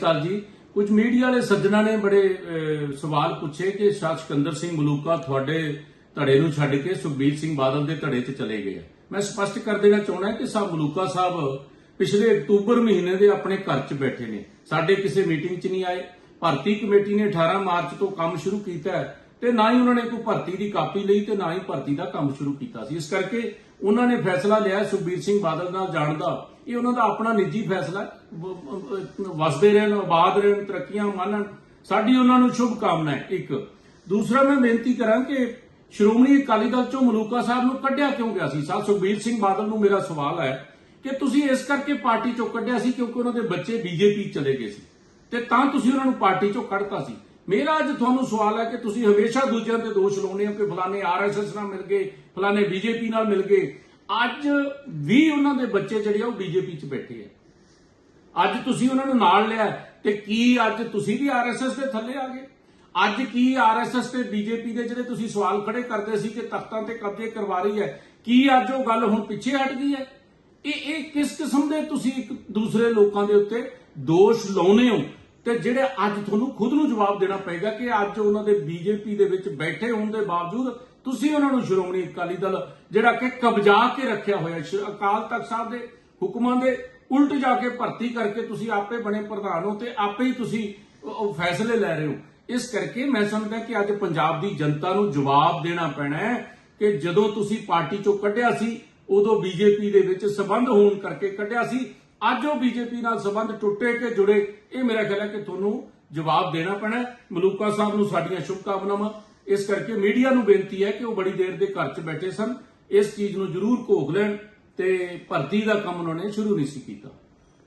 Sir ਜੀ। ਕੁਝ media ਵਾਲੇ ਸੱਜਣਾ ਨੇ ਬੜੇ ਸਵਾਲ ਪੁੱਛੇ ਕਿ ਸ਼ਾਹ ਸਿਕੰਦਰ ਸਿੰਘ ਮਲੂਕਾ ਤੁਹਾਡੇ ਧੜੇ ਨੂੰ ਛੱਡ ਕੇ ਸੁਖਬੀਰ ਸਿੰਘ ਬਾਦਲ ਦੇ ਧੜੇ 'ਚ ਚਲੇ ਗਏ ਮੈਂ ਸਪਸ਼ਟ ਕਰ ਦੇਣਾ ਚਾਹੁੰਦਾ ਕਿ ਸਾਹਿਬ ਮਲੂਕਾ ਸਾਹਿਬ ਪਿਛਲੇ ਅਕਤੂਬਰ ਮਹੀਨੇ ਦੇ ਆਪਣੇ ਘਰ 'ਚ ਬੈਠੇ ਨੇ। ਸਾਡੇ ਕਿਸੇ ਮੀਟਿੰਗ 'ਚ ਨਹੀਂ ਆਏ। ਭਰਤੀ ਕਮੇਟੀ ਨੇ 18 ਮਾਰਚ ਤੋਂ ਕੰਮ ਸ਼ੁਰੂ ਕੀਤਾ ਤੇ ਨਾ ਹੀ ਉਹਨਾਂ ਨੇ ਕੋਈ ਭਰਤੀ ਦੀ ਕਾਪੀ ਲਈ ਤੇ ਨਾ ਹੀ ਭਰਤੀ ਦਾ ਕੰਮ ਸ਼ੁਰੂ ਕੀਤਾ ਸੀ। ਇਸ ਕਰਕੇ ਉਹਨਾਂ ਨੇ ਫੈਸਲਾ ਲਿਆ ਸੁਖਬੀਰ ਸਿੰਘ ਬਾਦਲ ਨਾਲ ਜਾਣ ਦਾ। ਇਹ ਉਹਨਾਂ ਦਾ ਆਪਣਾ ਨਿੱਜੀ ਫੈਸਲਾ ਵਸਦੇ ਰਹਿਣ, ਆਬਾਦ ਰਹਿਣ, ਤਰੱਕੀਆਂ ਮਾਨਣ, ਸਾਡੀ ਉਹਨਾਂ ਨੂੰ ਸ਼ੁਭ ਕਾਮਨਾ ਹੈ। ਇੱਕ, ਦੂਸਰਾ ਮੈਂ ਬੇਨਤੀ ਕਰਾਂ ਕਿ ਸ਼੍ਰੋਮਣੀ ਅਕਾਲੀ ਦਲ ਚੋਂ ਮਲੂਕਾ ਸਾਹਿਬ ਨੂੰ ਕੱਢਿਆ ਕਿਉਂ ਗਿਆ ਸੀ? ਸਾਹਿਬ ਸੁਖਬੀਰ ਸਿੰਘ ਬਾਦਲ ਨੂੰ ਮੇਰਾ ਸਵਾਲ ਹੈ ਕਿ ਤੁਸੀਂ ਇਸ ਕਰਕੇ ਪਾਰਟੀ ਚੋਂ ਕੱਢਿਆ ਸੀ ਕਿਉਂਕਿ ਉਹਨਾਂ ਦੇ ਬੱਚੇ ਬੀਜੇਪੀ ਚਲੇ ਗਏ ਸੀ। ਤੇ ਤਾਂ ਤੁਸੀਂ ਉਹਨਾਂ ਨੂੰ ਪਾਰਟੀ ਚੋਂ ਕੱਢਤਾ ਸੀ। ਮੇਰਾ ਅੱਜ ਤੁਹਾਨੂੰ ਸਵਾਲ ਹੈ ਕਿ ਤੁਸੀਂ ਹਮੇਸ਼ਾ ਦੂਜਿਆਂ ਤੇ ਦੋਸ਼ ਲਾਉਂਦੇ ਹੋ ਕਿ ਫਲਾਣੇ ਆਰਐਸਐਸ ਨਾਲ ਮਿਲ ਗਏ, ਫਲਾਣੇ ਬੀਜੇਪੀ ਨਾਲ ਮਿਲ ਗਏ। ਅੱਜ ਵੀ ਉਹਨਾਂ ਦੇ ਬੱਚੇ ਜਿਹੜੇ ਆ ਉਹ ਬੀਜੇਪੀ 'ਚ ਬੈਠੇ ਆ। ਅੱਜ ਤੁਸੀਂ ਉਹਨਾਂ ਨੂੰ ਨਾਲ ਲਿਆ ਤੇ ਕੀ ਅੱਜ ਤੁਸੀਂ ਵੀ ਆਰਐਸਐਸ ਦੇ ਥੱਲੇ ਆ ਗਏ? ਅੱਜ ਕੀ ਆਰਐਸਐਸ ਤੇ ਬੀਜੇਪੀ ਦੇ ਜਿਹੜੇ ਤੁਸੀਂ ਸਵਾਲ ਖੜੇ ਕਰਦੇ ਸੀ ਕਿ ਤਖਤਾਂ ਤੇ ਕਬਜ਼ੇ ਕਰਵਾ ਰਹੀ ਹੈ, ਕੀ ਅੱਜ ਉਹ ਗੱਲ ਹੁਣ ਪਿੱਛੇ ਹਟ ਗਈ ਹੈ? ਇਹ ਇਹ ਕਿਸ ਕਿਸਮ ਦੇ ਤੁਸੀਂ ਇੱਕ ਦੂਸਰੇ ਲੋਕਾਂ ਦੇ ਉੱਤੇ ਦੋਸ਼ ਲਾਉਨੇ ਹੋ? ਤੇ ਜਿਹੜੇ ਅੱਜ ਤੁਹਾਨੂੰ ਖੁਦ ਨੂੰ ਜਵਾਬ ਦੇਣਾ ਪਏਗਾ ਕਿ ਅੱਜ ਉਹਨਾਂ ਦੇ ਬੀਜੇਪੀ ਦੇ ਵਿੱਚ ਬੈਠੇ ਹੋਣ ਦੇ ਬਾਵਜੂਦ ਤੁਸੀਂ ਉਹਨਾਂ ਨੂੰ ਸ਼੍ਰੋਮਣੀ ਅਕਾਲੀ ਦਲ, ਜਿਹੜਾ ਕਿ ਕਬਜ਼ਾ ਕੇ ਰੱਖਿਆ ਹੋਇਆ ਅਕਾਲ ਤਖਤ ਸਾਹਿਬ ਦੇ ਹੁਕਮਾਂ ਦੇ ਉਲਟ ਜਾ ਕੇ ਭਰਤੀ ਕਰਕੇ ਤੁਸੀਂ ਆਪੇ ਬਣੇ ਪ੍ਰਧਾਨ ਹੋ ਤੇ ਆਪੇ ਹੀ ਤੁਸੀਂ ਉਹ ਫੈਸਲੇ ਲੈ ਰਹੇ ਹੋ। ਇਸ ਕਰਕੇ ਮੈਂ ਸਮਝਦਾ ਕਿ ਅੱਜ ਪੰਜਾਬ ਦੀ ਜਨਤਾ ਨੂੰ ਜਵਾਬ ਦੇਣਾ ਪੈਣਾ ਹੈ ਕਿ ਜਦੋਂ ਤੁਸੀਂ ਪਾਰਟੀ ਚੋਂ ਕੱਢਿਆ ਸੀ, ਉਦੋਂ ਬੀਜੇਪੀ ਦੇ ਵਿੱਚ ਸਬੰਧ ਹੋਣ ਕਰਕੇ ਕੱਢਿਆ ਸੀ ਅੱਜ ਉਹ ਬੀਜੇਪੀ ਨਾਲ ਸੰਬੰਧ ਟੁੱਟੇ ਕਿ ਜੁੜੇ, ਇਹ ਮੇਰਾ ਖਿਆਲ ਹੈ ਕਿ ਤੁਹਾਨੂੰ ਜਵਾਬ ਦੇਣਾ ਪੈਣਾ ਮਲੂਕਾ ਸਾਹਿਬ ਨੂੰ ਸਾਡੀਆਂ ਸ਼ੁਭਕਾਮਨਾਵਾਂ। ਇਸ ਕਰਕੇ ਮੀਡੀਆ ਨੂੰ ਬੇਨਤੀ ਹੈ ਕਿ ਉਹ ਬੜੀ ਦੇਰ ਦੇ ਘਰ 'ਚ ਬੈਠੇ ਸਨ। ਇਸ ਚੀਜ਼ ਨੂੰ ਜ਼ਰੂਰ ਘੋਖ ਲੈਣ ਤੇ ਭਰਤੀ ਦਾ ਕੰਮ ਉਹਨਾਂ ਨੇ ਸ਼ੁਰੂ ਨਹੀਂ ਸੀ ਕੀਤਾ।